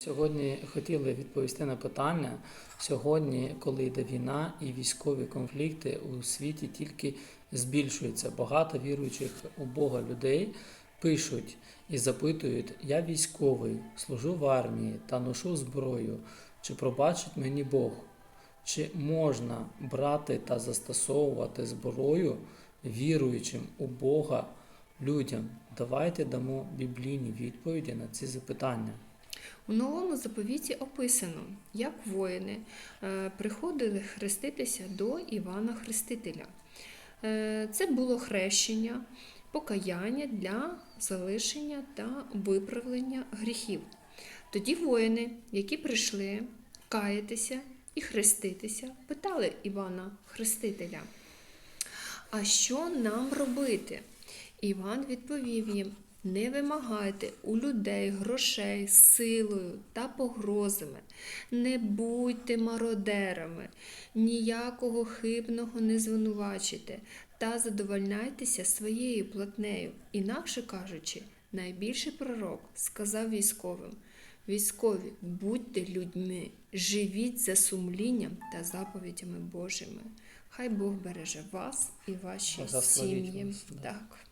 Сьогодні хотіли відповісти на питання. Сьогодні, коли йде війна і військові конфлікти у світі тільки збільшуються. Багато віруючих у Бога людей пишуть і запитують: Я військовий, служу в армії та ношу зброю. Чи пробачить мені Бог? Чи можна брати та застосовувати зброю віруючим у Бога людям? Давайте дамо біблійні відповіді на ці запитання. У новому заповіті описано, як воїни е, приходили хреститися до Івана Хрестителя. Е, Це було хрещення, покаяння для залишення та виправлення гріхів. Тоді воїни, які прийшли каятися і хреститися, питали Івана Хрестителя, а що нам робити? Іван відповів їм: не вимагайте у людей грошей силою та погрозами, не будьте мародерами, ніякого хибного не звинувачуйте та задовольняйтеся своєю платнею. Інакше кажучи, найбільший пророк сказав військовим: Військові, будьте людьми, живіть за сумлінням та заповідями Божими. Хай Бог береже вас і ваші сім'ї. Так.